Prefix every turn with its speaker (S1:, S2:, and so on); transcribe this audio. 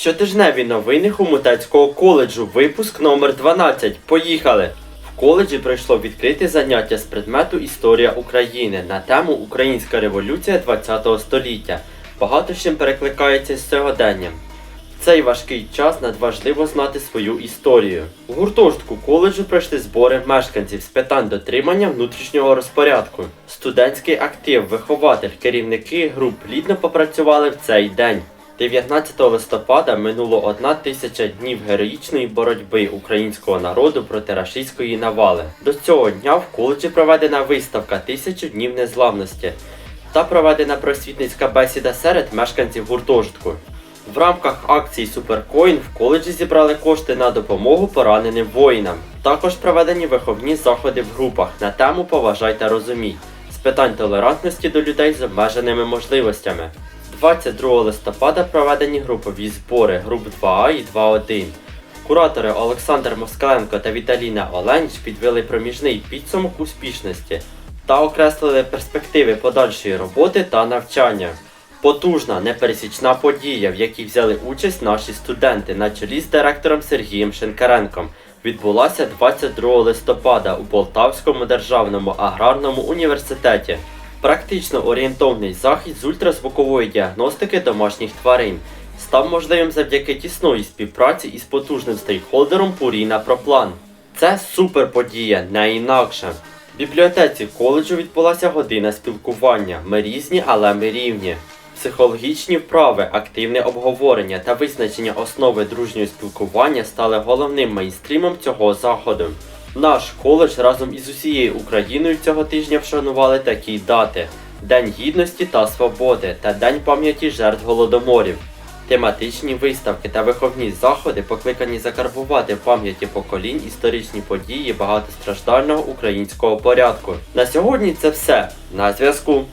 S1: Щотижневі новини Хомутецького коледжу, випуск номер 12. Поїхали! В коледжі пройшло відкрите заняття з предмету Історія України на тему Українська революція ХХ століття. Багато чим перекликається з сьогоденням. В цей важкий час надважливо знати свою історію. У гуртожитку коледжу пройшли збори мешканців з питань дотримання внутрішнього розпорядку. Студентський актив, вихователь, керівники груп плідно попрацювали в цей день. 19 листопада минуло одна тисяча днів героїчної боротьби українського народу проти рашистської навали. До цього дня в коледжі проведена виставка Тисячу днів незламності та проведена просвітницька бесіда серед мешканців гуртожитку. В рамках акції Суперкоін в коледжі зібрали кошти на допомогу пораненим воїнам. Також проведені виховні заходи в групах на тему Поважай та розумій з питань толерантності до людей з обмеженими можливостями. 22 листопада проведені групові збори груп 2А і 2.1. Куратори Олександр Москаленко та Віталіна Оленч підвели проміжний підсумок успішності та окреслили перспективи подальшої роботи та навчання. Потужна непересічна подія, в якій взяли участь наші студенти на чолі з директором Сергієм Шенкаренком, відбулася 22 листопада у Полтавському державному аграрному університеті. Практично орієнтовний захід з ультразвукової діагностики домашніх тварин став можливим завдяки тісної співпраці із потужним стейкхолдером Пуріна Проплан. Це суперподія, не інакше. В бібліотеці коледжу відбулася година спілкування. Ми різні, але ми рівні. Психологічні вправи, активне обговорення та визначення основи дружнього спілкування стали головним мейнстрімом цього заходу. Наш коледж разом із усією Україною цього тижня вшанували такі дати: День гідності та свободи та День пам'яті жертв голодоморів. Тематичні виставки та виховні заходи покликані закарбувати в пам'яті поколінь історичні події багатостраждального українського порядку. На сьогодні це все. На зв'язку.